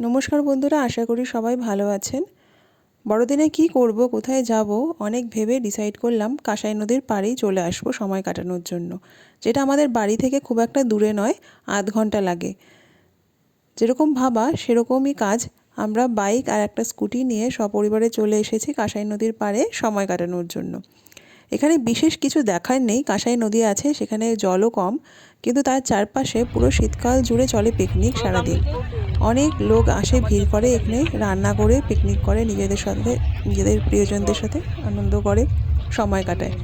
নমস্কার বন্ধুরা, আশা করি সবাই ভালো আছেন। বড়দিনে কি করব, কোথায় যাব, অনেক ভেবে ডিসাইড করলাম কাঁসাই নদীর পাড়েই চলে আসব সময় কাটানোর জন্য। যেটা আমাদের বাড়ি থেকে খুব একটা দূরে নয়, আধ ঘণ্টা লাগে। যেরকম ভাবা, সেরকমই কাজ। আমরা বাইক আর একটা স্কুটি নিয়ে সপরিবারে চলে এসেছি কাঁসাই নদীর পাড়ে সময় কাটানোর জন্য। এখানে বিশেষ কিছু দেখার নেই, কাঁসাই নদী আছে, সেখানে জলও কম। কিন্তু তার চারপাশে পুরো শীতকাল জুড়ে চলে পিকনিক সারাদিন। অনেক লোক আসে, ভিড় করে, এখানে রান্না করে পিকনিক করে, নিজেদের সাথে, নিজেদের প্রিয়জনদের সাথে আনন্দ করে, সময় কাটায়।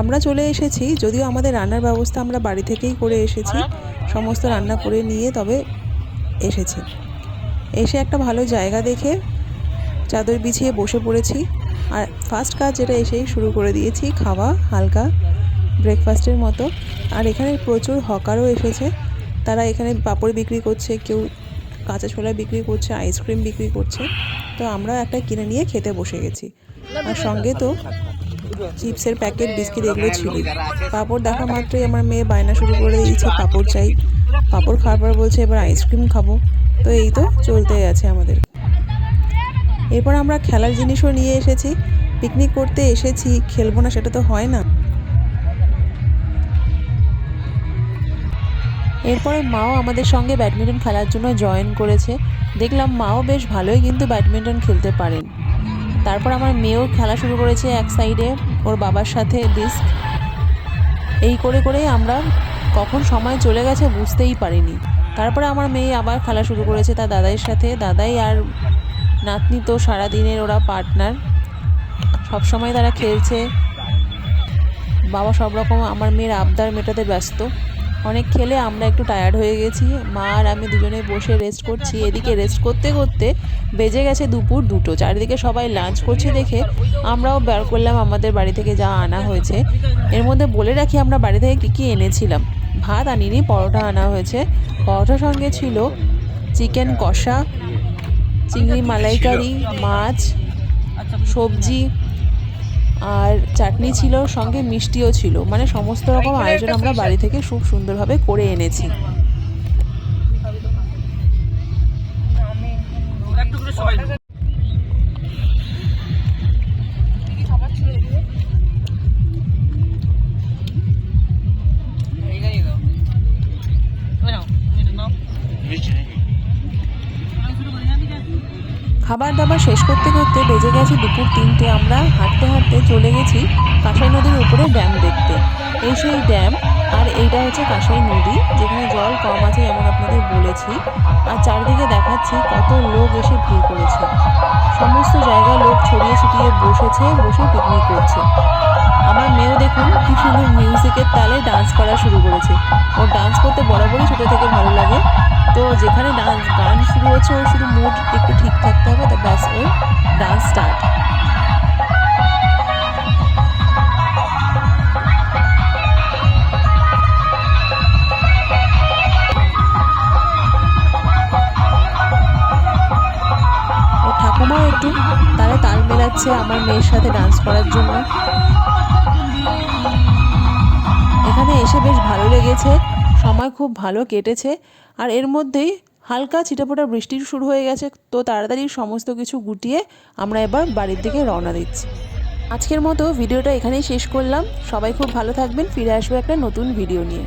আমরা চলে এসেছি, যদিও আমাদের রান্নার ব্যবস্থা আমরা বাড়ি থেকেই করে এসেছি, সমস্ত রান্না করে নিয়ে তবে এসেছি। এসে একটা ভালো জায়গা দেখে চাদর বিছিয়ে বসে পড়েছি, আর ফার্স্ট কাজ যেটা এসেই শুরু করে দিয়েছি, খাওয়া, হালকা ব্রেকফাস্টের মতো। আর এখানে প্রচুর হকারও এসেছে, তারা এখানে পাপড় বিক্রি করছে, কেউ কাঁচা ছোলা বিক্রি করছে আইসক্রিম বিক্রি করছে। তো আমরা একটা কিনে নিয়ে খেতে বসে গেছি। আর সঙ্গে তো চিপসের প্যাকেট, বিস্কিট এগুলো ছিল পাঁপড় দেখা মাত্রই আমার মেয়ে বায়না শুরু করে দিয়েছে, পাঁপড় চাই। পাঁপড় খাওয়ার পর বলছে, এবার আইসক্রিম খাব। তো এই তো চলতেই আছে আমাদের। এরপর আমরা খেলার জিনিসও নিয়ে এসেছি। পিকনিক করতে এসেছি, খেলব না সেটা তো হয় না। এরপরে মাও আমাদের সঙ্গে ব্যাডমিন্টন খেলার জন্য জয়েন করেছে। দেখলাম মাও বেশ ভালোই কিন্তু ব্যাডমিন্টন খেলতে পারেন। তারপর আমার মেয়েও খেলা শুরু করেছে এক সাইডে ওর বাবার সাথে ডিস্ক এই করে করেই আমরা কখন সময় চলে গেছে বুঝতেই পারিনি। তারপরে আমার মেয়ে আবার খেলা শুরু করেছে তার দাদাইয়ের সাথে। দাদাই আর নাতনি তো সারাদিনের ওরা পার্টনার সবসময় তারা খেলছে। বাবা সব রকম, আমার মেয়ের আবদার মেটাতে ব্যস্ত। অনেক খেলে আমরা একটু টায়ার্ড হয়ে গেছি। মা আর আমি দুজনে বসে রেস্ট করছি। এদিকে রেস্ট করতে করতে বেজে গেছে দুপুর দুটো। চারিদিকে সবাই লাঞ্চ করছে দেখে আমরাও বের করলাম আমাদের বাড়ি থেকে যা আনা হয়েছে। এর মধ্যে বলে রাখি আমরা বাড়ি থেকে কী কী এনেছিলাম। ভাত আনিনি, পরোটা আনা হয়েছে। পরোটার সঙ্গে ছিল চিকেন কষা, চিংড়ি মালাইকারি, মাছ, সবজি আর চাটনি ছিল সঙ্গে মিষ্টিও ছিল। মানে সমস্ত রকম আয়োজন আমরা বাড়ি থেকে খুব সুন্দরভাবে করে এনেছি। খাবার দাবার শেষ করতে করতে বেজে গেছে দুপুর তিনটে আমরা হাঁটতে হাঁটতে চলে গেছি কাঁসাই নদীর উপরে ড্যাম দেখতে। এই সেই ড্যাম, আর এইটা হচ্ছে কাঁসাই নদী, যেখানে জল কম আছে যেমন আপনাদের বলেছি। আর চারদিকে দেখাচ্ছি কত লোক এসে ভিড় করেছে। সমস্ত জায়গায় লোক ছড়িয়ে ছিটিয়ে বসেছে, বসে পিকনিক করছে। আমার মেয়েও দেখুন কি সুন্দর মিউজিকের তালে ডান্স করা শুরু করেছে। ওর ডান্স করতে বরাবরই ছোটো থেকে ভালো লাগে। তো যেখানে ডান্স গান শুরু হচ্ছে, ওর শুধু মুড একটু ঠিক থাকতে হবে, তা ব্যাস, ওর ডান্স স্টার্ট মেলাচ্ছে আমার মেয়ের সাথে ডান্স করার জন্য। এখানে এসে বেশ ভালো লেগেছে, সময় খুব ভালো কেটেছে, আর এর মধ্যেই হালকা ছিটাফোটা বৃষ্টি শুরু হয়ে গেছে, তো তাড়াতাড়ি সমস্ত কিছু গুটিয়ে আমরা এবার বাড়ির দিকে রওনা দিচ্ছি। আজকের মতো ভিডিওটা এখানেই শেষ করলাম, সবাই খুব ভালো থাকবেন, ফিরে আসব একটা নতুন ভিডিও নিয়ে।